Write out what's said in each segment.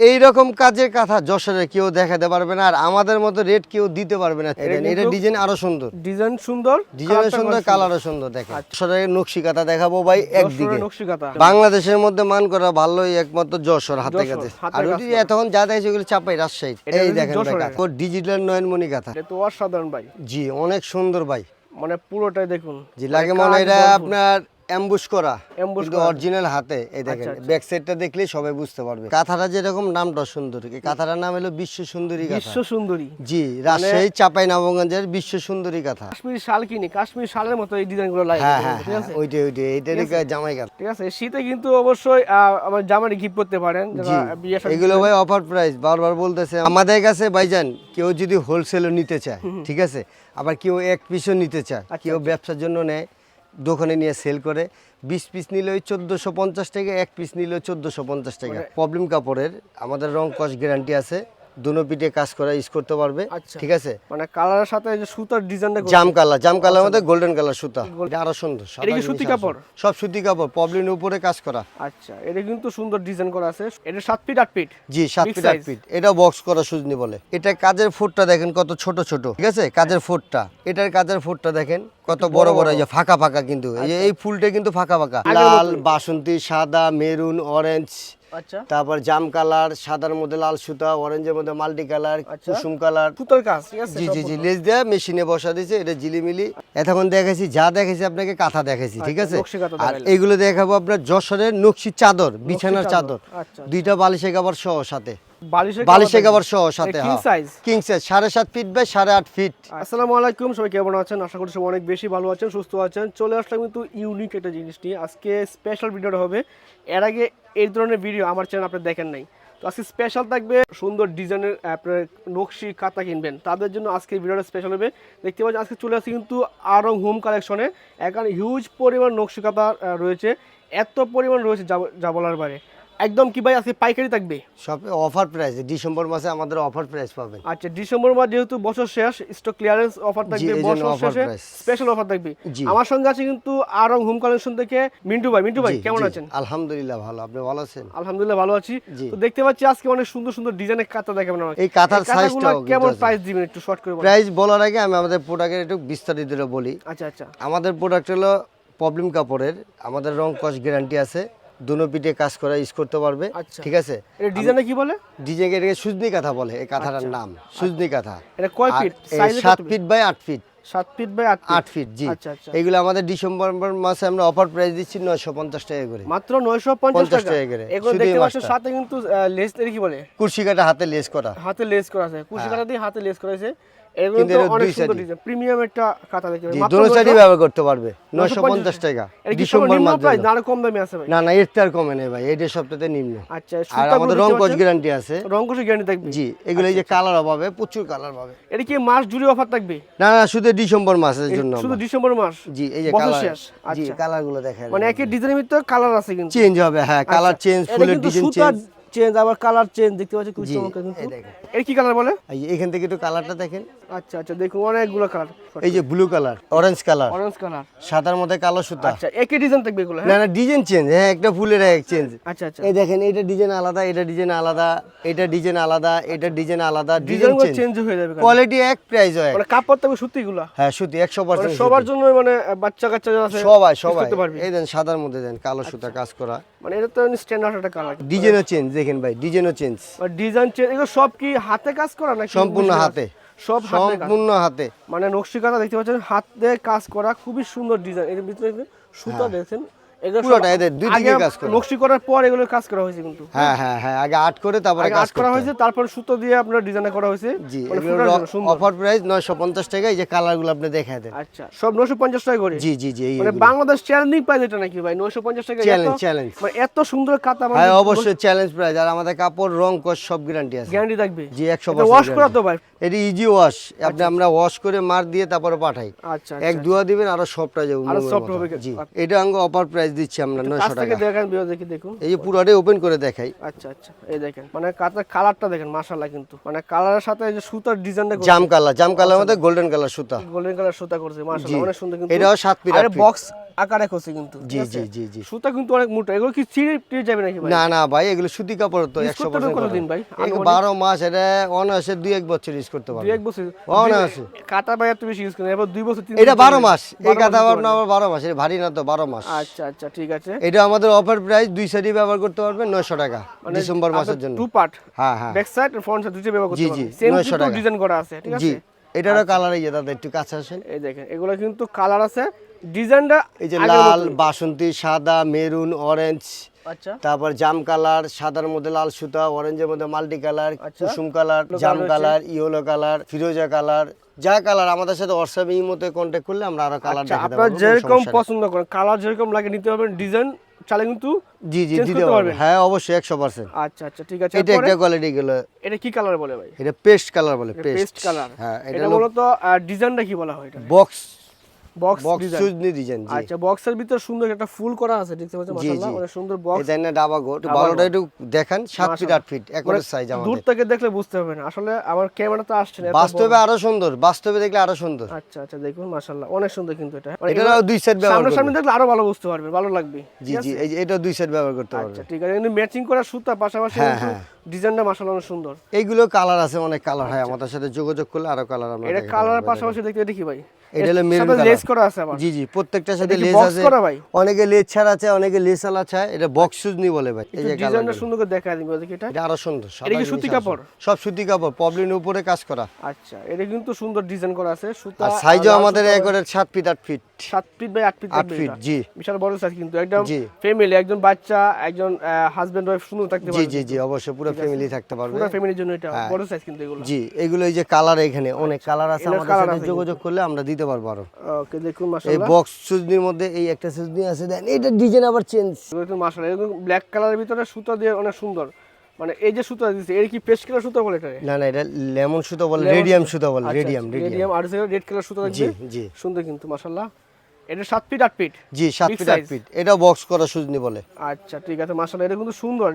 এই রকম কাজের কথা যশোরে কেউ দেখাতে পারবে না আর আমাদের মতো রেট কেউ দিতে পারবে না। এটা ডিজাইন আরও সুন্দর। ডিজাইন সুন্দর ডিজাইন সুন্দর কালারও সুন্দর দেখেন। যশোরের নকশি কাঁথা দেখাবো ভাই একদিকে। বাংলাদেশের মধ্যে মান করা ভালোই একমাত্র যশোর হাতে যশোর, কাছে আর ওই। এতক্ষণ যা দেখছি ওগুলো চাপাই রাজশাহী। এই দেখেন ডিজিটাল নয়নমণি কাঁথা। এটা তো অসাধারণ ভাই। জি অনেক সুন্দর ভাই। মানে পুরোটাই দেখুন। জি লাগে মানে মনে এটা আপনার অ্যাম্বুশ করা কিন্তু অরিজিনাল হাতে এই দেখেন আচ্ছা, আচ্ছা। ব্যাক সাইডটা দেখলে সবাই বুঝতে পারবে। কাঁথাটা যেরকম নামটা সুন্দর এই কাঁথাটার নাম হলো বিশ্ব সুন্দরী বিশ্ব সুন্দরী। জি রাজশাহী চাপাই নবগঞ্জের বিশ্ব সুন্দরী কাঁথা। কাশ্মীরি শাল কিনি কাশ্মীরি শালের মতো এই ডিজাইনগুলো লাগে হ্যাঁ হ্যাঁ হ্যাঁ ওইটাই ওইটাই এইটারই জামাই কাঁথা। ঠিক আছে শীতে কিন্তু অবশ্যই আমার জামাটি গিফট করতে পারেন এগুলো ভাই অফার প্রাইস বারবার বলতেছে আমাদের কাছে ভাইজান কেউ যদি হোলসেলও নিতে চায় ঠিক আছে? আবার কেউ এক পিসও নিতে চায় আচ্ছা, কেউ ব্যবসার জন্য নেয় দোকানে নিয়ে সেল করে। বিশ পিস নিলে ওই চোদ্দোশো পঞ্চাশ টাকা এক পিস নিলে চোদ্দোশো পঞ্চাশ টাকা। মানে- প্রবলেম কাপড়ের আমাদের রং কস গ্যারান্টি আছে। দুনো পিঠে কাজ করা ইউজ করতে পারবে। আচ্ছা। ঠিক আছে? মানে কালারের সাথে যে সুতার ডিজাইনটা জাম কালার জাম কালার মধ্যে গোল্ডেন কালার সুতা। এটা আরও সুন্দর সাদা এটা কি সুতি কাপড়? সব সুতি কাপড় প্রবলেমের উপরে কাজ করা। আচ্ছা এটা কিন্তু সুন্দর ডিজাইন করা আছে। এটা সাত ফিট আট ফিট? জি সাত Big ফিট আট size। ফিট। এটা বক্স করা সুজনি বলে। এটা কাজের ফুটটা দেখেন কত ছোট ছোট। ঠিক আছে? কাজের ফুটটা। এটার কাজের ফুটটা দেখেন কত বড় বড় এই যে ফাঁকা ফাঁকা কিন্তু। এই ফুলটা কিন্তু ফাঁকা ফাঁকা। লাল বাসন্তী সাদা মেরুন অরেঞ্জ আচ্ছা। তারপর জাম কালার সাদার মধ্যে লাল সুতা অরেঞ্জের মধ্যে মাল্টি কালার আচ্ছা। কুসুম কালার। সুতার কাজ জি জি জি লেজ দেয়া মেশিনে বসা দিয়েছে এটা জিলিমিলি। এতক্ষণ দেখাইছি যা দেখাইছি আপনাকে কাঁথা দেখাইছি ঠিক আচ্ছা, আছে? আর। এইগুলো দেখাবো আপনার যশোরের নকশি চাদর বিছানার চাদর, আচ্ছা। দুইটা বালিশে কাবার সহ সাথে। বালিশের বালিশে কাবার সহ সাথে কিং সাইজ সাড়ে সাত ফিট বাই সাড়ে আট ফিট আসসালামু আলাইকুম সবাই কেমন আছেন? আশা করি সবাই অনেক বেশি ভালো আছেন সুস্থ আছেন। চলে আসলাম কিন্তু ইউনিক একটা জিনিস নিয়ে। আজকে স্পেশাল ভিডিওটা হবে। এর আগে এই ধরনের ভিডিও আমার চ্যানেল আপনি দেখেন নাই। তো আজকে স্পেশাল থাকবে সুন্দর ডিজাইনের আপনার নকশি খাতা কিনবেন। তাদের জন্য আজকে ভিডিওটা স্পেশাল হবে। দেখতে পাচ্ছেন, আজকে চলে আসছে কিন্তু আরও হোম কালেকশনে এখানে হিউজ পরিমাণ নকশি খাতা রয়েছে। এত পরিমাণ রয়েছে যা- বলার বাইরে। একদম কি ভাই আজকে পাইকারি থাকবে? সব অফার প্রাইস ডিসেম্বর মাসে আমাদের অফার প্রাইস পাবেন। আচ্ছা ডিসেম্বর মাস যেহেতু বছর শেষ স্টক ক্লিয়ারেন্স অফার থাকবে বছর শেষে স্পেশাল অফার থাকবে। আমার সঙ্গে আছে কিন্তু আরং হোম কালেকশন থেকে মিন্টু ভাই। মিন্টু ভাই কেমন আছেন? আলহামদুলিল্লাহ ভালো। আপনি ভালো আছেন? আলহামদুলিল্লাহ ভালো আছি। তো দেখতে পাচ্ছি আজকে অনেক সুন্দর সুন্দর ডিজাইনের কাঁথা দেখাবেন আমাকে। এই কাঁথার সাইজটাও কেমন প্রাইস দিবেন একটু শর্ট করে প্রাইস বলার আগে আমি আমাদের প্রোডাক্টের একটু বিস্তারিত বলি। আচ্ছা আচ্ছা। আমাদের প্রোডাক্ট হলো প্রবলেম কাপড়ের আমাদের রং কস গ্যারান্টি আছে। দুনো পিঠে কাজ করা ইউজ করতে পারবে। আচ্ছা। ঠিক আছে? এটা ডিজাইনে কি বলে? ডিজাইন এটাকে সুজনি কাঁথা বলে এই কাঁথাটার নাম সুজনি কাঁথা। এটা কয় ফিট? সাত ফিট বাই আট ফিট। সাত ফিট বাই আট ফিট? জি। আচ্ছা আচ্ছা। আমাদের ডিসেম্বর মাসে আমরা অফার প্রাইস দিচ্ছি নয়শো পঞ্চাশ টাকা করে। মাত্র নয়শো পঞ্চাশ টাকা? করে। এগুলো সাথে কিন্তু লেস কি বলে? কুর্সি কাটা হাতে লেস করা। হাতে লেস করা আছে। কুশি কাটা দিয়ে হাতে লেস করা আছে। এগুলো কিন্তু তো দুই সুন্দর প্রিমিয়াম একটা খাতা দেখতে পাবেন। দোনো সাইডে 900 ব্যবহার করতে পারবে। নয়শো পঞ্চাশ টাকা। ডিসেম্বর মাস প্রাইস না কম দামে আছে ভাই। না না এর তো কমে নেই ভাই। এইটা সবটাতে নিম্ন। আচ্ছা আর আমাদের রং কস গ্যারান্টি আছে। রং কোষে গ্যারান্টি থাকবে? জি এগুলো আচ্ছা, যে কালার পাবে প্রচুর কালার পাবে এটা কি মাস জুড়ে অফার থাকবে? না না শুধু ডিসেম্বর মাসের জন্য শুধু ডিসেম্বর মাস? জি এই যে কালার। শেষ, জি আচ্ছা। কালারগুলো দেখেন। মানে একই ডিজাইনের ভিতরে কালার আছে কিন্তু। চেঞ্জ হবে হ্যাঁ কালার আচ্ছা, চেঞ্জ ফুলের ডিজাইন চেঞ্জ চেঞ্জ আবার কালার চেঞ্জ দেখতে পাচ্ছেন খুব জি চমৎকার কিন্তু এর কি কালার বলে? এই এখান থেকে একটু কালারটা দেখেন। আচ্ছা আচ্ছা দেখুন অনেকগুলো কালার এই যে blue colour orange colour orange colour সাদার মধ্যে কালো সুতা। আচ্ছা একই ডিজাইন থাকবে এগুলো না হ্যাঁ? না ডিজাইন চেঞ্জ হ্যাঁ একটা ফুলের এক চেঞ্জ আচ্ছা আচ্ছা। এই দেখেন এটা ডিজাইন আলাদা এটা ডিজাইন আলাদা এটা ডিজাইন আলাদা এটা ডিজাইন আলাদা ডিজাইন চেঞ্জ হয়ে যাবে কোয়ালিটি এক প্রাইস হয়। মানে কাপড় থাকবে সুতিগুলো হ্যাঁ সুতি একশো মানে পার্সেন্ট সবার জন্য মানে বাচ্চা কাচ্চা যারা আছে সবাই সবাই। এই দেন সাদার মধ্যে দেন কালো সুতা কাজ করা। মানে এটা তো স্ট্যান্ডার্ড একটা কালার ডিজাইনও চেঞ্জ দেখেন ভাই ডিজাইনও চেঞ্জ ডিজাইন চেঞ্জ এগুলো সব কি হাতে কাজ করা নাকি সম্পূর্ণ হাতে। সব সম্পূর্ণ হাতে। মানে নকশিকাতা দেখতে পাচ্ছেন হাতে কাজ করা খুবই সুন্দর ডিজাইন এর ভিতরে সুতা দেখছেন এগুলো সব পুরোটা এদের দুই দিকে কাজ করা। নকশি করার পর এগুলো কাজ করা হয়েছে কিন্তু হ্যাঁ হ্যাঁ? হ্যাঁ আগে আর্ট করে তারপরে কাজ করা করা হয়েছে তারপর সুতো দিয়ে আপনার ডিজাইন করা হয়েছে। জি মানে সুন্দর। অফার প্রাইস নয়শো পঞ্চাশ টাকা এই যে কালারগুলো আপনি দেখায় দেন। আচ্ছা সব নশো পঞ্চাশ টাকা করে? জি জি জি মানে বাংলাদেশ চ্যালেঞ্জিং প্রাইস এটা নাকি ভাই? নশো পঞ্চাশ টাকা চ্যালেঞ্জ এত- চ্যালেঞ্জ মানে এত সুন্দর কাতা হ্যাঁ অবশ্যই চ্যালেঞ্জ প্রাইস আর আমাদের কাপড় রং কস সব গ্যারান্টি আছে। গ্যারান্টি থাকবে? জি একশো ওয়াশ করা তো ভাই। এটি ইজি ওয়াশ আপনি আমরা ওয়াশ করে মার দিয়ে তারপরে পাঠাই। আচ্ছা এক দুয়া দিবেন আরও সফট হয়ে যাবে আরও মোমের হবে। জি। এটা আঙ্গ অফার প্রাইস দিচ্ছি আমরা কাছ নয়শো থেকে টাকা। দেখেন বিও দেখি দেখুন। এই যে পুরোটাই ওপেন করে দেখাই। আচ্ছা আচ্ছা এই দেখেন। মানে কাতার কালারটা দেখেন মাশাআল্লাহ কিন্তু। মানে কালারের সাথে এই যে সুতার ডিজাইনটা জাম কালার জাম কালার মধ্যে গোল্ডেন কালার সুতা। গোল্ডেন কালার সুতা করছে মাশাআল্লাহ অনেক সুন্দর কিন্তু। এটাও সাত ফিট আরে বক্স আকারে করছে কিন্তু জি জি জি জি। সুতা কিন্তু অনেক মোটা। এগুলো কি চিড়ে টিড়ে যাবে নাকি ভাই? না না ভাই এগুলো সুতি কাপড় তো Use একশো করতে হবে কতদিন ভাই? আনুমানিক? বারো মাস এটা অনায়াসে দুই এক বছর ইউজ করতে দুই এক বছর। অনায়াসে। কাটা ভাই এত বেশি ইউজ করেন এবার দুই বছর তিন এটা বছর বারো চলে। মাস। এই আপনার আবার বারো মাস এটা ভারী না তো বারো মাস। আচ্ছা আচ্ছা ঠিক আছে। এটা আমাদের অফার প্রাইস দুই সাইডই ব্যবহার করতে পারবে নয়শো টাকা ডিসেম্বর মাসের জন্য। টু পার্ট হ্যাঁ। হ্যাঁ ব্যাক সাইড ফ্রন্ট সাইড দুটো ব্যবহার করতে পারবেন সেম 900 কিন্তু। ডিজাইন করা আছে ঠিক আছে? এটারও কালার এই যে দাদা একটু কাছে আসেন। এই দেখেন এগুলো কিন্তু কালার আছে। ডিজাইনটা এই যে লাল বাসন্তী সাদা মেরুন অরেঞ্জ আচ্ছা। তারপর জাম কালার সাদার মধ্যে লাল সুতা অরেঞ্জের মধ্যে মাল্টি কালার আচ্ছা। কুসুম কালার জাম কালার ইয়েলো কালার ফিরোজা কালার। যা কালার আমাদের সাথে হোয়াটসঅ্যাপ ইমোতে কন্ট্যাক্ট করলে আমরা আরও কালার দেখাবো দেখাতে আপনার যেরকম পছন্দ করেন কালার যেরকম লাগে নিতে পারবেন ডিজাইন চালে কিন্তু জি জি দিতে পারবেন? হ্যাঁ অবশ্যই একশো পার্সেন্ট আচ্ছা আচ্ছা ঠিক আছে। এটা একটা কোয়ালিটি গেলো। এটা কি কালার বলে ভাই? এটা পেস্ট কালার বলে পেস্ট কালার হ্যাঁ এটা এটা মূলত ডিজাইনটা কি বলা হয় এটা বক্স বক্স ডিজাইন আচ্ছা বক্সের ভিতর সুন্দর একটা ফুল করা আছে দেখতে পাচ্ছেন মাশাআল্লাহ। অনেক সুন্দর বক্স এটা না ডাবা গো একটু ভালোটা একটু দেখান সাত ফিট আট ফিট একরের সাইজ দূর থেকে দেখলে বুঝতে হবে না আসলে আমার ক্যামেরাতে আসছে না বাস্তবে আরও সুন্দর বাস্তবে দেখলে আরও সুন্দর। আচ্ছা আচ্ছা দেখুন মাশাআল্লাহ অনেক সুন্দর কিন্তু এটা। মানে এগুলো দুই সেট ব্যবহার সামনে সামনে দেখলে আরও ভালো বুঝতে পারবে ভালো লাগবে। জি জি এই এটা দুই সেট ব্যবহার করতে পারবে আচ্ছা ঠিক আছে। কিন্তু ম্যাচিং করা সুতা পাশাপাশি হ্যাঁ, কিন্তু হ্যাঁ। ডিজাইনটা মাশাআল্লাহ অনেক সুন্দর। এইগুলো কালার আছে অনেক কালার হয় আমাদের সাথে যোগাযোগ করলে আরও কালার আমরা এটা কালারের পাশাপাশি দেখতে এটা কি ভাই। এটা হলো মেরুন কালার করা আছে আবার। জি জি প্রত্যেকটার সাথে লেস আছে। করা ভাই? অনেকে লেস ছাড়া আছে অনেকে লেস আলা চায়। এটা বক্স সুজনি বলে ভাই এই যে ডিজাইনটা সুন্দর করে দেখা এটা? এটা আরও সুন্দর এটা কি সুতি কাপড়? সব সুতি কাপড় পবলিনের উপরে কাজ করা। আচ্ছা এটা কিন্তু সুন্দর ডিজাইন করা আছে সুতা আর সাইজও আমাদের সুতা, একবারে সাত ফিট আট ফিট সাত ফিট বাই আট ফিট আট ফিট জি। বিশাল বড় সাইজ কিন্তু একদম ফ্যামিলি একজন বাচ্চা একজন হাজবেন্ড ওয়াইফ সুন্দর থাকতে জি পারবে জি জি অবশ্যই পুরো ফ্যামিলি থাকতে পারবে। পুরো ফ্যামিলির জন্য এটা হ্যাঁ। বড় সাইজ কিন্তু এগুলো। জি এগুলো এই যে কালার এখানে অনেক কালার আছে এগুলোর আমাদের সাথে যোগাযোগ করলে আমরা দিতে পারব আরও। ওকে দেখুন এই বক্স সুজনির মধ্যে এই একটা সুজনি আছে দেন এটা ডিজাইন আবার চেঞ্জ দেখুন মাশাআল্লাহ এরকম ব্ল্যাক কালারের ভিতরে সুতা দিয়ে অনেক সুন্দর। মানে এই যে সুতা দিছে এর কি পেস্ট কালার সুতা বলে এটা? না না এটা লেমন সুতা বলে রেডিয়াম সুতা। বলে রেডিয়াম রেডিয়াম রেডিয়াম আর রেড কালার সুতা জি জি। সুন্দর কিন্তু মাশাআল্লাহ। এটা সাত ফিট আট ফিট জি সাত ফিট আট size। ফিট এটা বক্স করা সুজনি বলে। আচ্ছা ঠিক আছে মাশাআল্লাহ এটা কিন্তু সুন্দর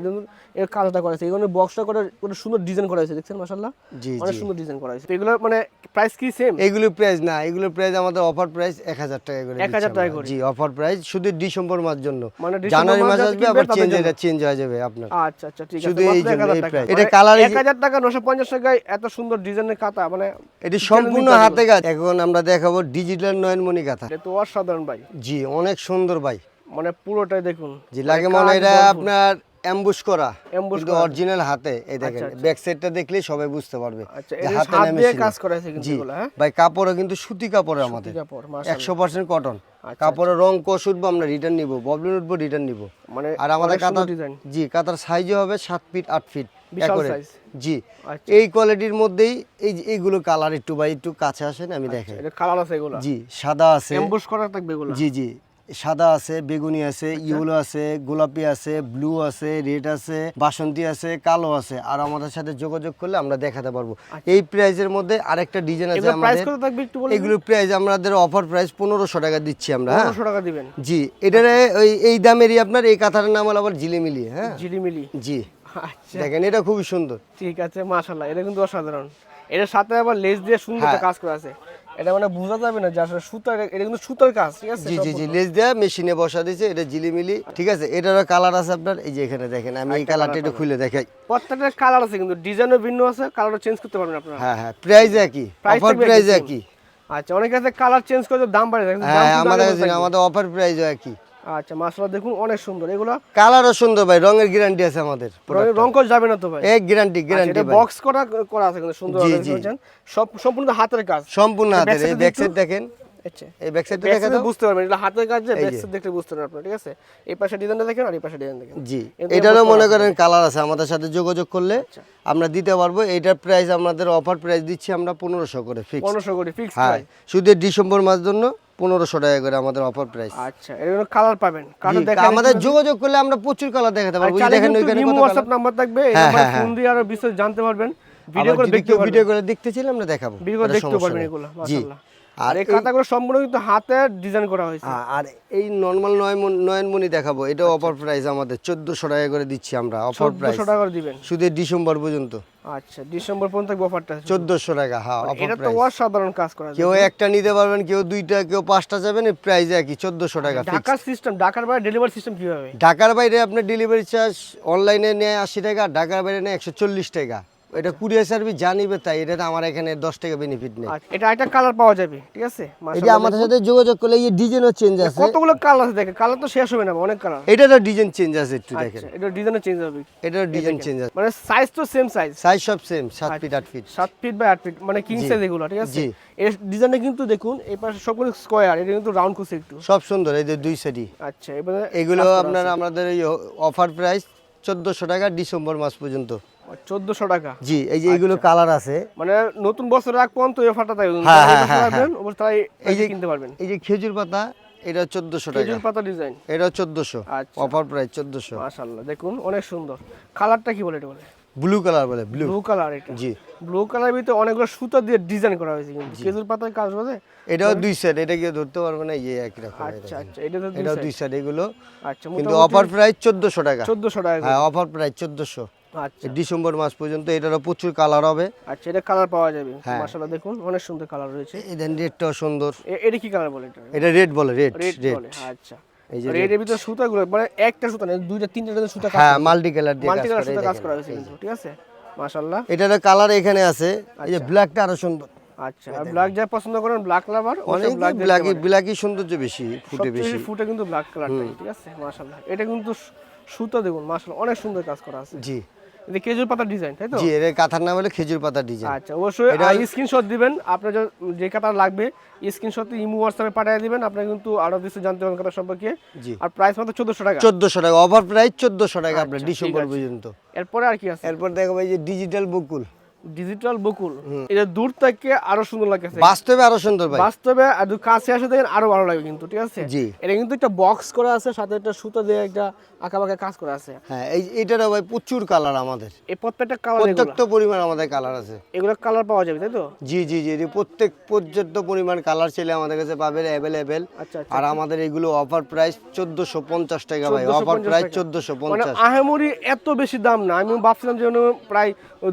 এর কাজটা করা আছে এখানে বক্সটা করে সুন্দর ডিজাইন করা আছে দেখছেন মাশাআল্লাহ? জি অনেক সুন্দর ডিজাইন করা আছে এগুলো মানে প্রাইস কি সেম এগুলো প্রাইস না এগুলো প্রাইস আমাদের অফার প্রাইস এক হাজার টাকা করে 1000 টাকা। করে। জি অফার প্রাইস শুধু ডিসেম্বর মাস জন্য। মানে জানুয়ারি মাস আসবে আবার চেঞ্জ। এটা চেঞ্জ হয়ে যাবে আপনার। আচ্ছা আচ্ছা ঠিক আছে শুধু এই এই price। এটা কালার এই এক যে- হাজার টাকা নশো পঞ্চাশ টাকায় এত সুন্দর ডিজাইনের খাতা মানে এটি সম্পূর্ণ হাতে কাজ। এখন আমরা দেখাবো ডিজিটাল নয়নমণি কাঁথা। এটা তো অসাধারণ ভাই? জি অনেক সুন্দর ভাই। মানে পুরোটাই দেখুন। জি লাগে কাজ মনে এটা আপনার অ্যাম্বুশ করা কিন্তু অরিজিনাল হাতে এই দেখেন ব্যাক সাইডটা দেখলে সবাই বুঝতে পারবে আচ্ছা হাতে দিয়ে কাজ করা আছে কিন্তু জি এগুলো হ্যাঁ? ভাই কাপড়ও কিন্তু সুতি কাপড় আমাদের। কাপড় মাশাআল্লাহ। একশো পার্সেন্ট কটন আচ্ছা, কাপড়ের রং কোষ উঠবো আমরা রিটার্ন নিবো ববলিন উঠবো রিটার্ন নিবো। মানে আর আমাদের কাতার জি কাতার সাইজও হবে সাত ফিট আট ফিট। জি। আচ্ছা। এই কোয়ালিটির মধ্যেই এই এইগুলো কালার একটু ভাই একটু কাছে আসেন আমি দেখাই। কালার আছে এগুলো? জি সাদা আছে। এমবুশ করা থাকবে এগুলো? জি জি। সাদা আছে বেগুনি আছে ইয়েলো আছে গোলাপি আছে ব্লু আছে রেড আছে বাসন্তী আছে কালো আছে। আর আমাদের সাথে যোগাযোগ করলে আমরা দেখাতে পারব। এই প্রাইজের মধ্যে আরেকটা ডিজাইন আছে এগুলো প্রাইস আমাদের। এগুলো প্রাইস অফার প্রাইস পনেরোশো টাকা দিচ্ছি আমরা হ্যাঁ? পনেরোশো টাকা দিবেন। জি এটারে ওই এই দামেরই আপনার এই কাঁথাটার নাম হলো আবার জিলিমিলি হ্যাঁ? ঝিলিমিলি। জি। আচ্ছা। দেখেন এটা খুবই সুন্দর। ঠিক আছে মাশাল্লাহ এটা কিন্তু অসাধারণ। এটার সাথে আবার লেস দিয়ে সুন্দর একটা হ্যাঁ। কাজ করা আছে। এটা মানে বোঝা যাবে না যে আসলে সুতার এটা কিন্তু সুতার কাজ ঠিক আছে? জি জি জি লেজ দেওয়া মেশিনে বসা দিয়েছে এটা জিলিমিলি ঠিক আছে? এটারও কালার আছে আপনার এই যে এখানে দেখেন আমি এই কালারটা একটু খুলে দেখাই। প্রত্যেকটা কালার আছে কিন্তু ডিজাইনও ভিন্ন আছে কালারও চেঞ্জ করতে পারবেন আপনারা। হ্যাঁ হ্যাঁ প্রাইস একই অফার প্রাইস একই আচ্ছা অনেক আছে কালার চেঞ্জ করে দাম বাড়ে হ্যাঁ আমাদের। আমাদের অফার প্রাইসও একই। আচ্ছা মাশাআল্লাহ দেখুন অনেক সুন্দর। এগুলো কালারও সুন্দর ভাই রঙের গ্যারান্টি আছে আমাদের রং কষ যাবে না তো ভাই? এক গ্যারান্টি গ্যারান্টি এটা বক্স করা করা আছে কিন্তু সুন্দর? সব সম্পূর্ণ হাতের কাজ। সম্পূর্ণ হাতের এই ব্যাক সাইড দেখেন। আচ্ছা। এই ব্যাক সাইডটা বুঝতে পারবেন এটা হাতের কাজ যে ব্যাক সাইড বুঝতে পারবেন আপনারা ঠিক আছে? এই পাশে ডিজাইনটা দেখেন আর এই পাশে ডিজাইন দেখেন। জি এটারও মনে করেন কালার আছে আমাদের সাথে যোগাযোগ করলে আচ্ছা। আমরা দিতে পারব। এটার প্রাইস আমাদের অফার প্রাইস দিচ্ছি আমরা পনেরোশো করে ফিক্স পনেরোশো কোটি ফিক্স হ্যাঁ শুধু ডিসেম্বর মাস জন্য পনেরোশো টাকা করে আমাদের অফার প্রাইস আচ্ছা কালার পাবেন। আমাদের যোগাযোগ করলে আমরা প্রচুর কালার দেখাতে পারব। দেখেন ওইখানে হোয়াটসঅ্যাপ। নাম্বার থাকবে এই হ্যাঁ, হ্যাঁ, ফোন দিয়ে আরও বিস্তারিত জানতে পারবেন। ভিডিও করে দেখতে ভিডিও করে দেখতে চাইলে আমরা দেখাবো ভিডিও করে দেখতে পারবেন এগুলো মাশাআল্লাহ। আর এই কাঁথাগুলো সম্পূর্ণ কিন্তু হাতে ডিজাইন করা হয়েছে। আর এই নর্মাল নয়ন নয়নমণি দেখাবো। এটা অফার প্রাইস আমাদের চোদ্দশো টাকা করে দিচ্ছি আমরা অফার প্রাইস টাকা করে দিবেন? শুধু ডিসেম্বর পর্যন্ত। আচ্ছা ডিসেম্বর পর্যন্ত থাকবে অফারটা চোদ্দশো টাকা হ্যাঁ অফার এটা তো অসাধারণ কাজ করা কেউ একটা নিতে পারবেন কেউ দুইটা কেউ পাঁচটা যাবেন এই প্রাইস একই চোদ্দশো টাকা ঢাকার সিস্টেম ঢাকার বাইরে ডেলিভারি সিস্টেম কীভাবে? ঢাকার বাইরে আপনার ডেলিভারি চার্জ অনলাইনে নেয় আশি টাকা ঢাকার বাইরে নেয় একশো চল্লিশ টাকা। এটা কুরিয়ার সার্ভিস জানিবে তাই এটা তো আমার এখানে দশ টাকা বেনিফিট নেই। আচ্ছা এটা একটা কালার পাওয়া যাবে ঠিক আছে? এটা আমাদের সাথে যোগাযোগ করলে এই ডিজাইনও চেঞ্জ আছে। কতগুলো কালার আছে দেখেন কালার তো শেষ হবে না অনেক কালার এটা তো ডিজাইন চেঞ্জ আছে একটু দেখেন। আচ্ছা এটা ডিজাইনও চেঞ্জ হবে। এটা ডিজাইন চেঞ্জ আছে। মানে সাইজ তো সেম সাইজ সাইজ সব সেম সাত ফিট আট ফিট সাত ফিট বাই আট ফিট মানে কিং সাইজ এগুলো ঠিক আছে? এর ডিজাইনটা কিন্তু দেখুন এই পাশে সবগুলো স্কোয়ার এটা কিন্তু রাউন্ড করছে একটু। সব সুন্দর এই যে দুই সেটই আচ্ছা এবারে এগুলো আপনার আমাদের এই অফার প্রাইস চোদ্দোশো টাকা ডিসেম্বর মাস পর্যন্ত। চোদ্দশো টাকা। জি এই যে এইগুলো আচ্ছা। কালার আছে। মানে নতুন বছর আগ পর্যন্ত এই অফারটা তাই হ্যাঁ, হ্যাঁ, হ্যাঁ, তাই এই যে- কিনতে পারবেন। এই যে খেজুর পাতা এটা চোদ্দোশো টাকা। খেজুর পাতা ডিজাইন এটা চোদ্দোশো। আচ্ছা। অফার প্রাইস চোদ্দোশো। মাশাআল্লাহ দেখুন অনেক সুন্দর। কালারটা কি বলে এটা বলে? ব্লু কালার বলে ব্লু। ব্লু কালার এটা। জি। ব্লু কালার ভিতরে অনেকগুলো সুতা দিয়ে ডিজাইন করা হয়েছে কিন্তু। খেজুর পাতার কাজ হবে এটাও দুই সেট এটা কেউ ধরতে পারবে না এই একই রকম। আচ্ছা আচ্ছা এটা তো দুই সেট এগুলো। আচ্ছা কিন্তু অফার প্রাইস চোদ্দোশো টাকা। চোদ্দশো টাকা হ্যাঁ অফার প্রাইস চোদ্দোশো। আচ্ছা ডিসেম্বর মাস পর্যন্ত এটারও প্রচুর কালার হবে। আচ্ছা এটা কালার পাওয়া যাবে। হ্যাঁ। মাশাআল্লাহ দেখুন অনেক সুন্দর কালার রয়েছে। এই দেন রেডটাও সুন্দর। এটা কি কালার বলে এটা? এটা রেড বলে রেড রেড আচ্ছা। এই যে রেড এর সুতাগুলো মানে একটা সুতা না দুইটা তিনটা সুতা হ্যাঁ মাল্টি কালার দিয়ে মাল্টি কালার সুতা কাজ করা হয়েছে কিন্তু ঠিক আছে? মাশাআল্লাহ। এটার কালার এখানে আছে। এই যে ব্ল্যাকটা আরও সুন্দর। আচ্ছা ব্ল্যাক যা পছন্দ করেন ব্ল্যাক লাভার অনেক ব্ল্যাক ব্ল্যাকই ব্ল্যাকই সৌন্দর্য বেশি ফুটে বেশি। ফুটে কিন্তু ব্ল্যাক ঠিক আছে? মাশাআল্লাহ। এটা কিন্তু সুতা দেখুন মাশাআল্লাহ অনেক সুন্দর কাজ করা আছে। জি। এটা খেজুর পাতার ডিজাইন তাই তো? জি এর কাঁথার নাম হলো খেজুর পাতার ডিজাইন আচ্ছা অবশ্যই স্ক্রিনশট দিবেন আপনার যে- কাঁথা লাগবে স্ক্রিনশট ইমো হোয়াটসঅ্যাপে পাঠিয়ে দিবেন আপনি কিন্তু আরও কিছু জানতে পারবেন কাঁথা সম্পর্কে। জি। আর প্রাইস মাত্র চোদ্দশো টাকা। চোদ্দশো টাকা ওভার প্রাইস চোদ্দশো টাকা আপনার আচ্ছা, ডিসেম্বর পর্যন্ত। এরপরে আর কি আছে? এরপর দেখো এই যে ডিজিটাল বকুল। ডিজিটাল বকুল। এটা দূর থেকে আরও সুন্দর লাগতেছে। বাস্তবে আরও সুন্দর ভাই। বাস্তবে আর কাছে আসে দেখেন আরও ভালো লাগে কিন্তু ঠিক আছে? জি। এটা কিন্তু একটা বক্স করা আছে সাথে একটা সুতা দিয়ে একটা আঁকা বাঁকা কাজ করা আছে। হ্যাঁ এই এটারও ভাই প্রচুর কালার আমাদের। এই প্রত্যেকটা কালার পর্যাপ্ত পরিমাণ আমাদের কালার আছে। এগুলো কালার পাওয়া যাবে তাই তো? জি জি জি জি, প্রত্যেক পর্যাপ্ত পরিমাণ কালার ছেলে আমাদের কাছে পাবেন অ্যাভেলেবেল আচ্ছা আচ্ছা। আর আমাদের এগুলো অফার প্রাইস চোদ্দশো পঞ্চাশ টাকা ভাই। অফার প্রাইস টাকা। চোদ্দশো মানে পঞ্চাশ আহামরি এত বেশি দাম না আমি ভাবছিলাম যে প্রায়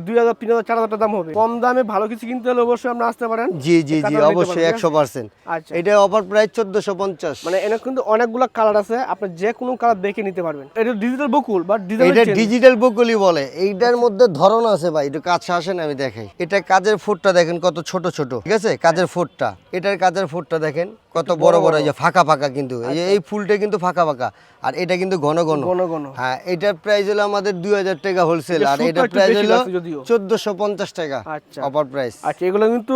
দুই হাজার তিন হাজার হাজার দাম হবে। কম দামে ভালো কিছু কিনতে হলে অবশ্যই আপনি আসতে পারেন। জি জি জি অবশ্যই একশো পার্সেন্ট। আচ্ছা। এটা অফার প্রাইস চোদ্দশো পঞ্চাশ। মানে এনে কিন্তু অনেকগুলো কালার আছে আপনি যে কোনো কালার দেখে নিতে পারবেন। এটা ডিজিটাল বকুল বা এটা ডিজিটাল ডিজিটাল বকুলি বলে। এইটার মধ্যে ধরন আছে ভাই একটু কাছে আসেন আমি দেখাই। এটা কাজের ফুটটা দেখেন কত ছোট ছোট। ঠিক আছে? কাজের ফুটটা। এটার কাজের ফুটটা দেখেন কত বড় বড় এই যে ফাঁকা ফাঁকা কিন্তু। এই ফুলটা কিন্তু ফাঁকা ফাঁকা। আর এটা কিন্তু ঘন ঘন। ঘন ঘন। হ্যাঁ এটার প্রাইস হলো আমাদের দুই হাজার টাকা হোলসেল আর এটার প্রাইস হলো চোদ্দশো পঞ্চাশ টাকা আচ্ছা। অফার প্রাইস আচ্ছা এগুলো কিন্তু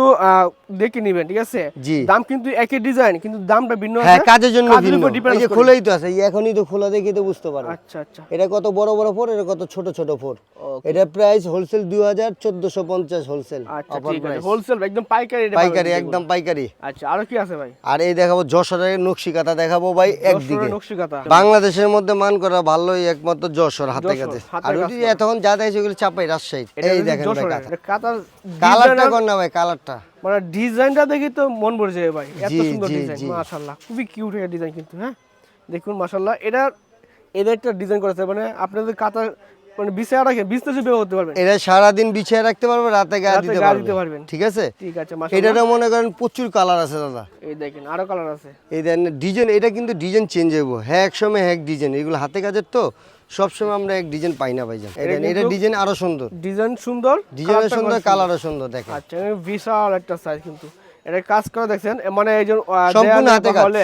দেখে নিবেন ঠিক আছে? জি। দাম কিন্তু একই ডিজাইন কিন্তু দামটা ভিন্ন হ্যাঁ কাজের জন্য কাজের ভিন্ন। এই যে খোলাই তো আছে এখনই তো খোলা দেখে তো বুঝতে পারো আচ্ছা আচ্ছা। এটা কত বড় বড় ফোর এটা কত ছোট ছোট ফোর। এটা প্রাইস হোলসেল দুই হাজার চোদ্দশো পঞ্চাশ হোলসেল আচ্ছা হোলসেল একদম পাইকারি পাইকারি একদম পাইকারি। আচ্ছা আরও কি আছে ভাই? আর এই দেখাবো যশোরের নকশি কাঁথা দেখাবো ভাই একদিকে। বাংলাদেশের মধ্যে মান করা ভালোই একমাত্র যশোর হাতে কাছে। আর এতক্ষণ যা দেখছি ওগুলো চাপাই রাজশাহী এই দেখেন কাতার কালারটা না ভাই কালারটা মানে ডিজাইনটা দেখে তো মন ভরে যাবে ভাই। এত সুন্দর ডিজাইন মাশাআল্লাহ। খুবই কিউট একটা ডিজাইন কিন্তু হ্যাঁ? দেখুন মাশাআল্লাহ। এটা এদের একটা ডিজাইন করেছে মানে আপনাদের কাতার মানে বিছায়া রাখেন বিজনেসে ব্যবহার করতে পারবেন? এটা সারাদিন বিছিয়ে রাখতে পারবে রাতে গায়ে দিতে পারবেন। ঠিক আছে? ঠিক আছে এটারও মনে করেন প্রচুর কালার আছে দাদা। এই দেখেন আরও কালার আছে। এই ডিজাইন এটা কিন্তু ডিজাইন চেঞ্জ হইব। হ্যাঁ এক সময় হ্যাঁ ডিজাইন এগুলো হাতে কাজের তো। সবসময় আমরা এক ডিজাইন পাই না ভাইজান। এটা ডিজাইন আরও সুন্দর। ডিজাইন সুন্দর ডিজাইন সুন্দর কালারও সুন্দর। দেখেন। আচ্ছা বিশাল একটা সাইজ কিন্তু। এটা কাজ করা দেখছেন মানে যে সম্পূর্ণ হাতে কাজ। হলে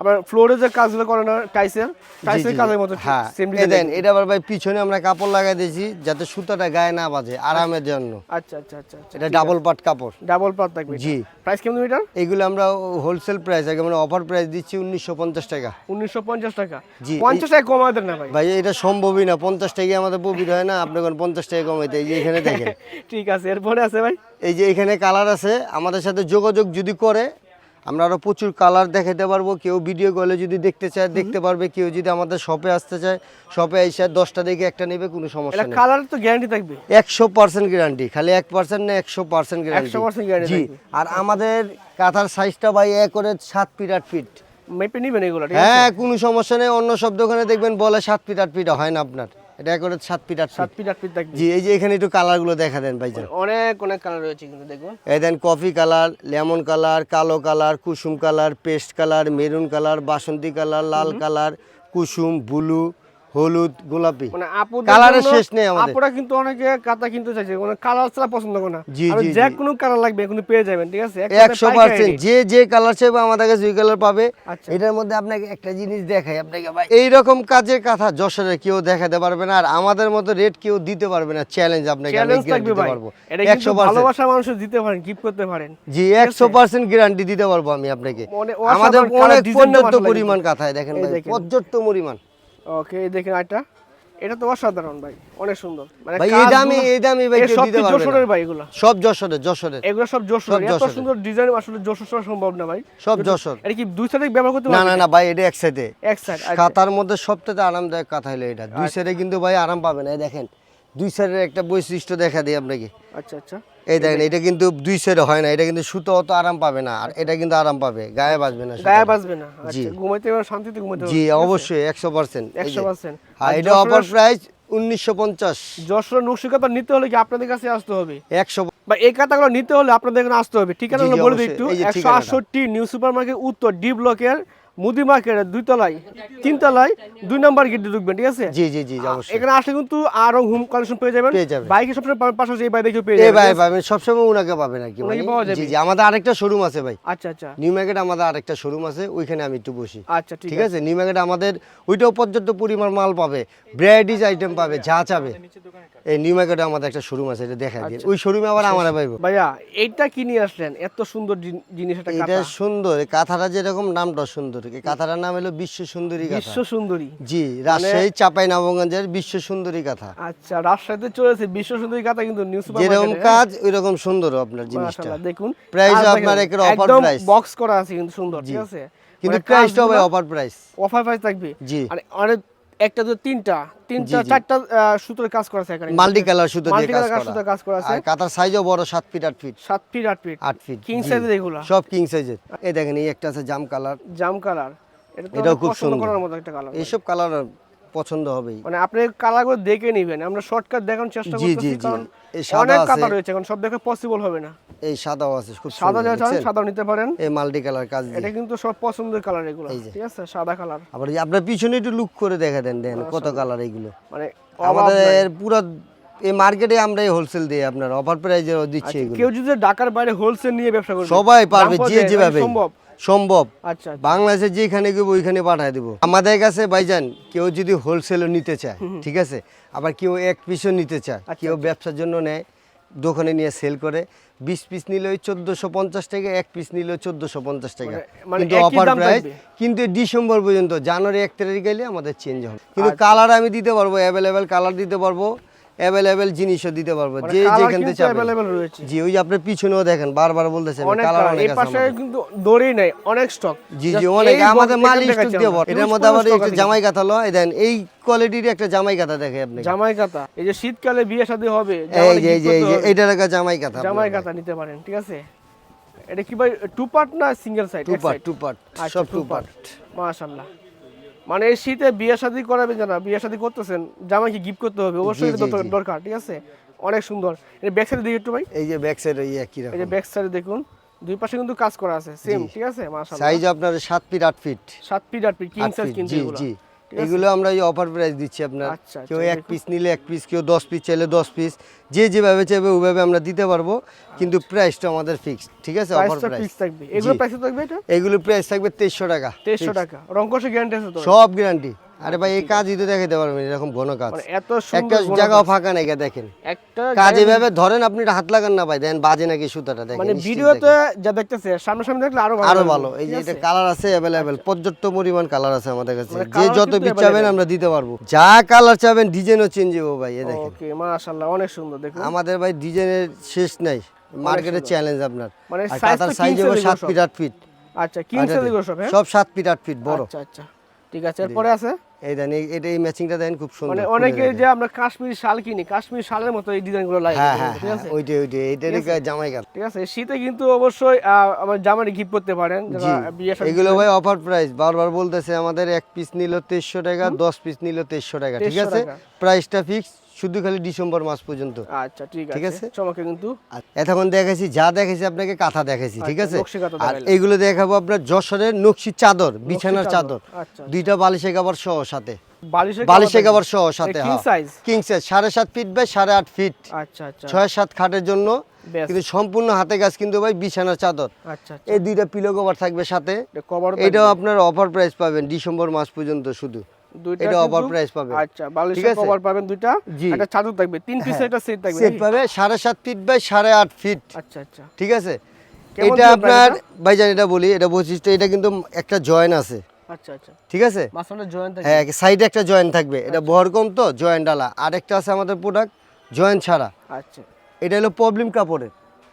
আবার ফ্লোরে যে কাজগুলো করে না টাইসের জি, টাইসের কাজের মতো হ্যাঁ। দেন এটা আবার ভাই পিছনে আমরা কাপড় লাগাই দিয়েছি যাতে সুতাটা গায়ে না বাজে আরামের জন্য। আচ্ছা আচ্ছা আচ্ছা আচ্ছা এটা ডাবল পাট কাপড়। ডাবল পাত থাকবে জি। প্রাইস কেমন এটার এগুলো আমরা হোলসেল প্রাইস আগে মানে অফার প্রাইস দিচ্ছি উনিশশো পঞ্চাশ টাকা। উনিশশো পঞ্চাশ টাকা। জি, পঞ্চাশ টাকা কমায় দেন না ভাই। ভাই এটা সম্ভবই না। পঞ্চাশ টাকা আমাদের প্রফিট হয় না আপনি কোন পঞ্চাশ টাকা কমাইতে। এই যে এখানে দেখেন। ঠিক আছে এরপরে আছে ভাই। এই যে এখানে কালার আছে আমাদের সাথে যোগাযোগ যদি করে আমরা আরও প্রচুর কালার দেখাতে পারব। কেউ ভিডিও কলে যদি দেখতে চায় দেখতে পারবে। কেউ যদি আমাদের শপে আসতে চায় শপে এসে দশটা দেখে একটা নেবে কোনো সমস্যা নেই। কালার তো গ্যারান্টি থাকবে। একশো পার্সেন্ট গ্যারান্টি খালি এক পার্সেন্ট না একশো পার্সেন্ট গ্যারান্টি 100% guarantee জি আর আমাদের কাঁথার সাইজটা ভাই এক করে সাত ফিট আট ফিট মেপে নিবেন এগুলো হ্যাঁ কোনো সমস্যা নেই। অন্য সব দোকানে দেখবেন বলে সাত ফিট আট ফিট হয় না আপনার। এটা করে সাত ফিট আট সাত ফিট ফিট আট ফিট জি এই যে এখানে একটু কালারগুলো দেখা দেন ভাইজান অনেক অনেক কালার রয়েছে কিন্তু দেখুন। এই দেন কফি কালার লেমন কালার কালো কালার কুসুম colour paste colour maroon colour বাসন্তী কালার লাল কালার কুসুম ব্লু হলুদ গোলাপি। মানে কালারের শেষ নেই আমাদের। আপুরা কিন্তু অনেকে কাতা কিনতে চাইছে। মানে কালার ছাড়া পছন্দ করে না। জি, জি, যে। কোনো কালার লাগবে কোনো পেয়ে যাবেন ঠিক আছে? একশো পার্সেন্ট যে যে কালার চাইবে আমাদের কাছে ওই কালার পাবে। আচ্ছা। এটার মধ্যে আপনাকে একটা জিনিস দেখাই। আপনাকে ভাই এইরকম কাজের কথা যশোরে কেউ দেখাতে পারবে না আর আমাদের মতো রেট কেউ দিতে পারবে না। চ্যালেঞ্জ আপনাকে আমি চ্যালেঞ্জ থাকবে দিতে ভাই। পারব। এটা কিন্তু ভালোবাসা মানুষ দিতে পারেন গিফট করতে পারেন। জি একশো পার্সেন্ট গ্যারান্টি দিতে পারব আমি আপনাকে। মানে আমাদের অনেক পর্যাপ্ত পরিমাণ কাথায় দেখেন ভাই পর্যাপ্ত পরিমাণ। ওকে দেখেন এটা এটা তো অসাধারণ ভাই অনেক সুন্দর। মানে ভাই এই দামি এই দামি ভাই কেউ সব দিতে পারবে যশোরের ভাই এগুলো? সব যশোরের যশোরের। এগুলো সব যশোর সব এত সুন্দর ডিজাইন আসলে যশোর ছাড়া সম্ভব না ভাই। সব যশোর এটা কি দুই সাইডে ব্যবহার করতে না না না ভাই এটা এক সাইডে এক সাইড কাতার মধ্যে সবথেকে আরামদায়ক কাঁথা হলো এটা। দুই সাইডে কিন্তু ভাই আরাম পাবেন এই দেখেন দুই সাইডের একটা বৈশিষ্ট্য দেখা দিই আপনাকে। আচ্ছা আচ্ছা। এই দেখেন এটা কিন্তু দুই সাইডে হয় না এটা কিন্তু সুতো অত আরাম পাবে না আর এটা কিন্তু আরাম পাবে গায়ে বাজবে না গায়ে বাজবে না জি। আচ্ছা ঘুমাইতে পারবেন শান্তিতে ঘুমাইতে জি অবশ্যই একশো পার্সেন্ট একশো পার্সেন্ট। আর এটা অফার প্রাইস উনিশশো পঞ্চাশ। যশোর নকশিকাতা নিতে হলে কি আপনাদের কাছে আসতে হবে? একশো বা এই কাতাগুলো নিতে হলে আপনাদের এখানে আসতে হবে ঠিকানা জি, জি, বলে দিই একটু এই যে একশো ঠিকানাটা। আটষট্টি নিউ সুপার মার্কেট উত্তর ডি ব্লকের মুদি মার্কেটের দুই তলায় তিন তলায় দুই নাম্বার গেটে ঢুকবেন ঠিক আছে? জি জি জি অবশ্যই। এখানে আসলে কিন্তু আরও হোম কালেকশন পেয়ে যাবেন। পেয়ে যাবেন। বাইকে সবসময় পাশাপাশি এই বাইকে পেয়ে যাবেন ভাই পাবেন সবসময় উনাকে পাবেন আর কি মানে। জি জি আমাদের আরেকটা শোরুম আছে ভাই। আচ্ছা আচ্ছা। নিউ মার্কেট আমাদের আরেকটা শোরুম আছে ওইখানে আমি একটু বসি। আচ্ছা ঠিক আছে। নিউ মার্কেটে আমাদের ওইটাও পর্যাপ্ত পরিমাণ মাল পাবে ভ্যারাইটিস আইটেম পাবে যা চাবে। এই নিউ মার্কেটে আমাদের একটা শোরুম আছে এটা দেখা দিয়ে ওই শোরুমে আবার আমরা পাইবো। ভাইয়া এইটা কি নিয়ে আসলেন? এত সুন্দর জিন- জিনিস এটা এটা সুন্দর কাঁথাটা যেরকম নামটা সুন্দর। এই কাঁথাটার নাম হলো বিশ্ব সুন্দরী বিশ্ব সুন্দরী। জি রাজশাহী চাপাই নবগঞ্জের বিশ্ব সুন্দরী কাঁথা। আচ্ছা রাজশাহীতে চলেছে বিশ্ব সুন্দরী কাঁথা কিন্তু নিউজ যেরকম কাজ ওই রকম সুন্দর আপনার জিনিসটা। দেখুন প্রাইস আপনার একের অফার প্রাইস বক্স করা আছে কিন্তু সুন্দর ঠিক আছে? কিন্তু প্রাইসটা হবে অফার প্রাইস অফার প্রাইস থাকবে। জি। আর অনেক একটা তো তিনটা। তিনটা। চারটা সুতোর কাজ করা আছে এখানে। মাল্টি কালার সুতো দিয়ে কাজ করা। সুতো কাজ করা আছে। আর কাতার সাইজও বড় 7 feet 8 feet 7 feet 8 feet 8 feet king সাইজের এগুলো। সব কিং সাইজের এই দেখেন এই একটা আছে জাম কালার। জাম কালার। এটা খুব সুন্দর। করার মতো একটা কালার। এইসব কালার পছন্দ হবেই। মানে আপনি কালারগুলো দেখে নেবেন। আমরা শর্টকাট দেখানোর চেষ্টা করতেছি কারণ এই সাদা অনেক কালার রয়েছে এখন সব দেখে পসিবল হবে না। এই সাদাও আছে খুব সাদা যা চান সাদাও নিতে পারেন। এই মাল্টি কালার কাজ এটা কিন্তু সব পছন্দের কালার এগুলো ঠিক আছে? সাদা কালার। আবার আপনার পিছনে একটু লুক করে দেখা দেন দেন কত কালার এইগুলো মানে আমাদের পুরো এই মার্কেটে আমরা হোলসেল দিই আপনার অফার প্রাইজে দিচ্ছি এগুলো। কেউ যদি ঢাকার বাইরে হোলসেল নিয়ে ব্যবসা করবে সবাই পারবে যে যেভাবে। সম্ভব? সম্ভব। আচ্ছা বাংলাদেশে যেখানে গেবো ওইখানে পাঠায় দেবো। আমাদের কাছে ভাইজান কেউ যদি হোলসেলও নিতে চায় ঠিক আছে? আবার কেউ এক পিসও নিতে চায় আচ্ছা, কেউ ব্যবসার জন্য নেয় দোকানে নিয়ে সেল করে বিশ পিস নিলে ওই চোদ্দোশো পঞ্চাশ টাকা এক পিস নিলে চোদ্দোশো পঞ্চাশ টাকা। মানে- মানে কিন্তু অফার প্রাইস কিন্তু ডিসেম্বর পর্যন্ত জানুয়ারি এক তারিখ গেলে আমাদের চেঞ্জ হবে। কিন্তু আচ্ছা। কালার আমি দিতে পারব অ্যাভেলেবেল কালার দিতে পারব অ্যাভেলেবেল জিনিসও দিতে পারব মানে যে যেখান থেকে available রয়েছে। জি ওই যে আপনার পিছনেও দেখেন বারবার বলতেছেন কালার অনেক আছে পাশে কিন্তু দড়ি নাই অনেক স্টক জি জি অনেক আমাদের মাল স্টক দিয়ে ভরা। এটার মধ্যে আবার একটা জামাই কাঁথা লো এই দেন এই কোয়ালিটির একটা জামাই কাঁথা দেখে আপনি। জামাই কাতা এই যে শীতকালে বিয়ে শাদী হবে এই যে এই যে। এইটার একটা জামাই কাঁথা জামাই কাতা নিতে পারেন ঠিক আছে? এটা কি ভাই টু পার্ট না single side two part two part সব টু পার্ট মাশাআল্লাহ। মানে এই শীতে বিয়ে শাদী করাবেন জানা বিয়ে শাদী করতেছেন জামাইকে গিফট করতে হবে অবশ্যই জি, এটা জি, দর- জি। দরকার ঠিক আছে? অনেক সুন্দর। এই ব্যাক সাইডে দেখি একটু ভাই। এই যে ব্যাক সাইড এই একই রকম এই যে ব্যাক সাইডে দেখুন দুই পাশে কিন্তু কাজ করা আছে সেম ঠিক আছে? মাশাআল্লাহ। সাইজ আপনার 7 feet 8 feet 7 feet 8 feet king size কিন্তু জি এগুলো। জি। আছে? এগুলো আমরা এই অফার প্রাইস দিচ্ছি আপনার। আচ্ছা, কেউ আচ্ছা, এক পিস নিলে এক পিস কেউ দশ পিস চাইলে দশ পিস যে যেভাবে চাইবে ওইভাবে আমরা দিতে পারব কিন্তু প্রাইসটা আমাদের ফিক্সড ঠিক আছে? অফার প্রাইস থাকবে। এগুলো প্রাইস থাকবে এটা? এগুলো প্রাইস থাকবে তেইশশো টাকা তেইশশো টাকা। রঙ্কশে গ্যারান্টি আছে সব গ্যারান্টি আরে ভাই এই কাজই তো দেখাতে পারবেন এরকম ঘন কাজ। মানে এত একটা জায়গাও। ফাঁকা নেই দেখেন। একটা কাজ এভাবে ধরেন আপনি হাত লাগান না ভাই দেন বাজে নাকি সুতাটা দেখেন মানে ভিডিওতে যা দেখতেছে সামনে সামনে দেখলে আরও ভালো। আরও ভালো এই যে এটা কালার আছে অ্যাভেলেবেল পর্যাপ্ত পরিমাণ কালার আছে আমাদের কাছে। মানে যে যত পিস চাবেন আমরা দিতে পারব। যা কালার চাবেন ডিজাইনও চেঞ্জ হব ভাই এ দেখেন। ওকে মাশাআল্লাহ অনেক সুন্দর দেখুন। আমাদের ভাই ডিজাইনের শেষ নাই মার্কেটের চ্যালেঞ্জ আপনার। মানে সাইজ হবে এগুলো সাত সব। ফিট আট ফিট আচ্ছা কিং আচ্ছা, সাইজ সব হ্যাঁ? সব সাত ফিট আট ফিট বড়। আচ্ছা আচ্ছা। ঠিক আছে এরপরে আছে? এই দেন এটা এই ম্যাচিংটা দেন খুব সুন্দর মানে অনেকে যে আমরা কাশ্মীরি শাল কিনি কাশ্মীরি শালের মতো এই ডিজাইনগুলো লাগে হ্যাঁ হ্যাঁ ঠিক আছে? ওইটা ওইটাই ওইটাই এইটারই জামাই গান ঠিক আছে শীতে কিন্তু অবশ্যই আমার জামাটি গিফট করতে পারেন যারা এগুলো ভাই অফার প্রাইস বারবার বলতেছে আমাদের এক পিস নিলো 2300 টাকা দশ পিস নিলো 2300 টাকা ঠিক আছে। প্রাইসটা ফিক্স শুধু খালি ডিসেম্বর মাস পর্যন্ত। আচ্ছা ঠিক ঠিক আছে? চমকে কিন্তু। এতক্ষণ দেখাইছি যা দেখাইছি আপনাকে কাঁথা দেখাইছি ঠিক আচ্ছা, আছে? আর। এগুলো দেখাবো আপনার যশোরের নকশি চাদর বিছানার চাদর, আচ্ছা। দুইটা বালিশে কাবার সহ সাথে। বালিশের বালিশে কাবার সহ সাথে কিং সাইজ সাড়ে সাত ফিট বাই সাড়ে আট ফিট আচ্ছা আচ্ছা। ছয় সাত খাটের জন্য। কিন্তু সম্পূর্ণ হাতে কাজ কিন্তু ভাই বিছানার চাদর। এই দুইটা পিলো কভার থাকবে সাথে। এটাও আপনার অফার প্রাইস পাবেন ডিসেম্বর মাস পর্যন্ত শুধু। দুইটা এটা কিন্তু- প্রাইস পাবে। আচ্ছা বালিশের কভার পাবেন দুইটা। একটা চাদর থাকবে তিন পিসের একটা সেট থাকবে সেট পাবে সাড়ে সাত ফিট বাই সাড়ে আট ফিট আচ্ছা আচ্ছা। ঠিক আছে? এটা আপনার ভাইজান এটা বলি এটা বৈশিষ্ট্য এটা কিন্তু একটা জয়েন আছে। আচ্ছা আচ্ছা। ঠিক আছে? মাঝখানে জয়েন্ট থাকে হ্যাঁ সাইডে একটা জয়েন থাকবে। এটা বহর কম তো জয়েন ডালা আর একটা আছে আমাদের প্রোডাক্ট জয়েন ছাড়া। আচ্ছা। এটা হলো প্রবলেম কাপড়ের।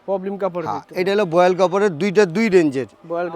প্রবলেম কাপড় হ্যাঁ, এটা হলো বয়েল কাপড়ের দুইটা দুই রেঞ্জের।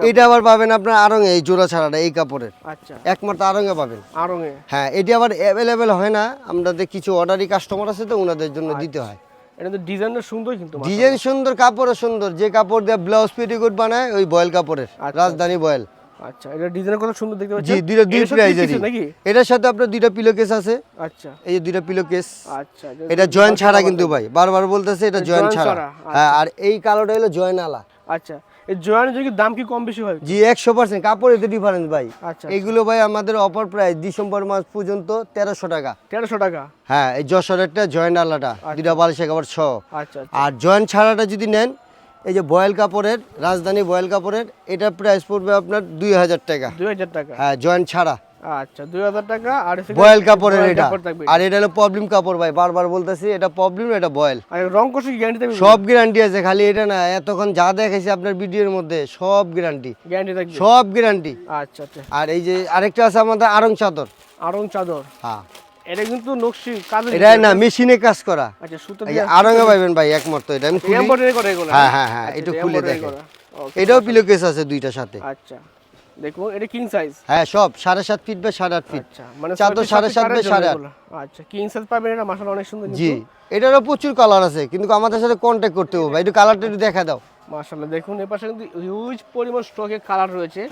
এটা আবার পাবেন আপনার আরঙে এই জোড়া ছাড়াটা এই কাপড়ের। আচ্ছা। একমাত্র আরঙে পাবেন। আরঙে? হ্যাঁ এটি আবার অ্যাভেলেবেল হয় না। আমাদের কিছু অর্ডারি কাস্টমার আছে তো ওনাদের জন্য দিতে হয়। এটা তো ডিজাইনটা সুন্দর কিন্তু ডিজাইন সুন্দর কাপড়ও সুন্দর। যে কাপড় দিয়ে ব্লাউজ পেটিকোট বানায় ওই বয়েল কাপড়ের আচ্ছা, রাজধানী বয়েল। আচ্ছা এটা ডিজাইন কত সুন্দর দেখতে জি দুইটা দুই। প্রাইজেরই নাকি? এটার সাথে আপনার দুইটা পিলো কেস আছে। আচ্ছা। এই যে দুইটা পিলো কেস আচ্ছা এটা জয়েন ছাড়া কিন্তু ভাই বারবার বলতেছে এটা জয়েন ছাড়া। হ্যাঁ আর এই কালোটা হলো জয়েন আলা। আচ্ছা এই জয়েন্ট যদি দাম কি কম বেশি হয়? জি একশো পার্সেন্ট কাপড় এতে ডিফারেন্স ভাই। আচ্ছা। এগুলো ভাই আমাদের অফার প্রাইস ডিসেম্বর মাস পর্যন্ত তেরোশো টাকা। তেরোশো টাকা? হ্যাঁ এই যশোরেরটা জয়েন্ট আলাটা দুইটা বালিশে কাপড় ছ আচ্ছা আচ্ছা। আর জয়েন্ট ছাড়াটা যদি নেন এই যে বয়েল কাপড়ের রাজধানী বয়েল কাপড়ের এটা প্রাইস পড়বে আপনার দুই হাজার টাকা। দুই হাজার টাকা? হ্যাঁ জয়েন্ট ছাড়া। আচ্ছা দুই হাজার টাকা আর বয়েল কাপড়ের এটা। কাপড় আর এটা হলো প্রবলেম কাপড় ভাই বারবার বলতেছি এটা প্রবলেম এটা বয়েল। রং কষে গ্যারান্টি থাকবে? সব গ্যারান্টি আছে খালি এটা না এতক্ষণ যা দেখাইছি আপনার ভিডিওর মধ্যে সব গ্যারান্টি গ্যারান্টি থাকবে? সব গ্যারান্টি আচ্ছা আচ্ছা। আর এই যে আরেকটা আছে আমাদের আরং চাদর। আরং চাদর। হ্যাঁ। এটা কিন্তু নকশি কাজে এটা না মেশিনে কাজ করা। আচ্ছা সুতো দিয়ে যে আরঙে পাইবেন ভাই একমাত্র এটা আমি খুলি। এমব্রয়ডারি করে এগুলো হ্যাঁ, হ্যাঁ, হ্যাঁ, আচ্ছা, এটা খুলে দেখেন। এটাও পিলো কেস আছে দুইটার সাথে। আচ্ছা দেখুন এটা কিং সাইজ হ্যাঁ সব সাড়ে সাত ফিট বাই সাড়ে আট ফিট আচ্ছা মানে চাদর ছয়টি সাড়ে সাত সাতটি সাড়ে আট। আচ্ছা কিং সাইজ পাবেন এটা মাশাআল্লাহ অনেক সুন্দর জি এটারও প্রচুর কালার আছে কিন্তু আমাদের সাথে কন্ট্যাক্ট করতে হবে। ভাই একটু কালারটা একটু দেখা দাও। মাশাআল্লাহ দেখুন এর পাশে কিন্তু হিউজ পরিমাণ স্টকে কালার রয়েছে।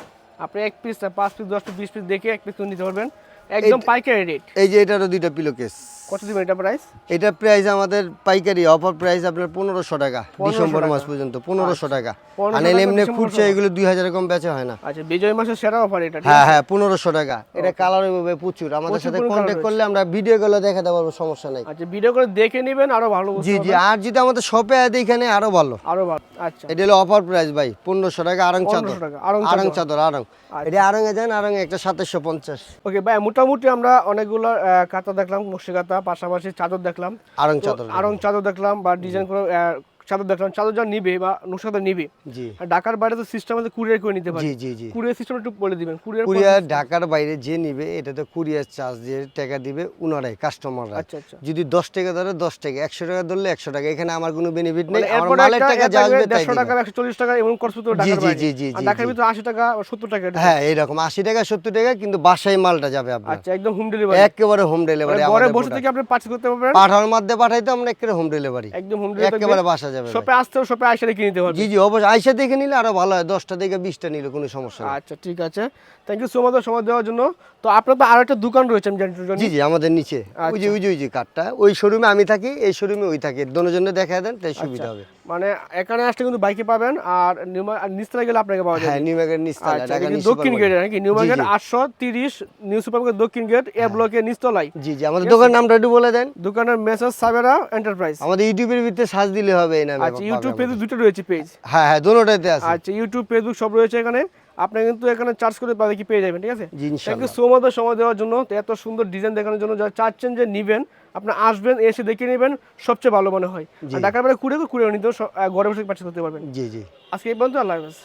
আপনি এক পিস পাঁচ পিস দশ পিস বিশ পিস দেখে এক পিস নিতে পারবেন। একদম পাইকারি রেট এই যে এটারও দুইটা পিলো কেস কত দিবেন এটা প্রাইস এটা প্রাইস আমাদের পাইকারি অফার প্রাইস আপনার পনেরোশো টাকা ডিসেম্বর মাস পর্যন্ত পনেরোশো টাকা। 1500 আর টাকা এমনি ডিসেম্বর ফুটছে এগুলো দুই হাজারের কম বেচা হয় না। আচ্ছা বিজয় মাসের সেরা অফার এটা হ্যাঁ হ্যাঁ পনেরোশো টাকা। এটা কালার হবে প্রচুর। আমাদের সাথে কন্ট্যাক্ট করলে আমরা ভিডিও গুলো দেখাতে পারব সমস্যা নাই। আচ্ছা ভিডিও করে দেখে নেবেন আরও ভালো জি জি। আর যদি আমাদের শপে আছে এখানে আরও ভালো। আরও ভালো আচ্ছা। এটা হলো অফার প্রাইস ভাই পনেরোশো টাকা আরং চাদর। 1500 টাকা, আরং চাদর। আরং আচ্ছা। এটা আরং এ যান আরং একটা সাতাশশো পঞ্চাশ। ওকে ভাই মোটামুটি আমরা অনেকগুলো কাতা কাঁথা দেখলাম নকশি কাঁথা পাশাপাশি চাদর দেখলাম। আরং চাদর আরং চাদর দেখলাম বা ডিজাইন করে চাদর দেখলাম চাদর যা নিবে বা নকশি কাঁথা নিবে আর ঢাকার বাইরে তো সিস্টেম আছে কুরিয়ার করে নিতে পারে জি জি জি। কুরিয়ার সিস্টেম একটু বলে দিবেন কুরিয়ার কুরিয়ার ঢাকার বাইরে যে নিবে এটা তো কুরিয়ার চার্জ দিয়ে টাকা দিবে উনারাই কাস্টমাররা আচ্ছা আচ্ছা। যদি দশ টাকা ধরে দশ টাকা একশো টাকা ধরলে একশো টাকা। এখানে আমার কোনো বেনিফিট নেই মানে আমার মালের টাকা যা আসবে তাই দেড়শো দিবো। টাকা একশো চল্লিশ টাকা এবং খরচ জি, ঢাকার বাইরে। জি, জি, আর জি, ঢাকার। ভিতরে আশি টাকা সত্তর টাকা এটা। হ্যাঁ এইরকম আশি টাকা সত্তর টাকা কিন্তু বাসায় মালটা যাবে আপনার। আচ্ছা একদম হোম ডেলিভারি একেবারে হোম ডেলিভারি ঘরে বসে থেকে আপনি পার্চেস করতে পারবেন। পাঠানোর মধ্যে পাঠাইতে আমরা একেবারে হোম ডেলিভারি একদম হোম ডেলিভারি একেবারে বাসা যাবে। ভাই। শপে আসতেও শপে আইসা কিনে নিতে পারবে। জি জি অবশ্যই। আইসা দেখে নিলে আরও ভালো হয়। দশটা থেকে বিশটা নিলে কোনো সমস্যা নেই। আচ্ছা ঠিক আছে। থ্যাংক ইউ সো মাচ সময় দেওয়ার জন্য। তো আপনার তো আরও একটা দোকান রয়েছে আমি জানি জি জি আমাদের নিচে। ওই যে ওই যে ওই যে কাঠটা। ওই শোরুমে আমি থাকি এই শোরুমে ওই থাকি। দুজনের জন্য দেখা দেন তাই সুবিধা হবে। মানে এখানে আসলে কিন্তু বাইকে পাবেন আর নিচতলা গেলে আপনাকে পাওয়া যাবে। হ্যাঁ নিউ মার্কেট নিচতলা আচ্ছা ঢাকা দক্ষিণ গেট নাকি? নিউ মার্কেট জি। আটশো তিরিশ নিউ সুপার মার্কেট দক্ষিণ গেট এ ব্লকের নিচতলায় জি জি আমাদের দোকানের নামটা একটু বলে দেন। দোকানের মেসেজ সাবেরা এন্টারপ্রাইজ আমাদের ইউটিউবের ভিতরে সার্চ দিলে হবে এই নামে আচ্ছা ইউটিউব। পেজ দুটো রয়েছে পেজ হ্যাঁ হ্যাঁ দোনোটাতে আছে। আচ্ছা ইউটিউব ফেসবুক সব রয়েছে এখানে। আপনি কিন্তু এখানে চার্জ করে পাবে কি পেয়ে যাবেন ঠিক আছে? থ্যাংক ইউ সো মাচ সময় দেওয়ার জন্য এত সুন্দর ডিজাইন দেখানোর জন্য যারা চাচ্ছেন যে নেবেন আপনি আসবেন এসে দেখে নেবেন সবচেয়ে ভালো মনে হয়। ঢাকার বেলা কুড়ে কুড়ে নিতে ঘরে বসে পার্চেস করতে পারবেন। জি জি। আজকে এই পর্যন্ত আল্লাহ হাফেজ।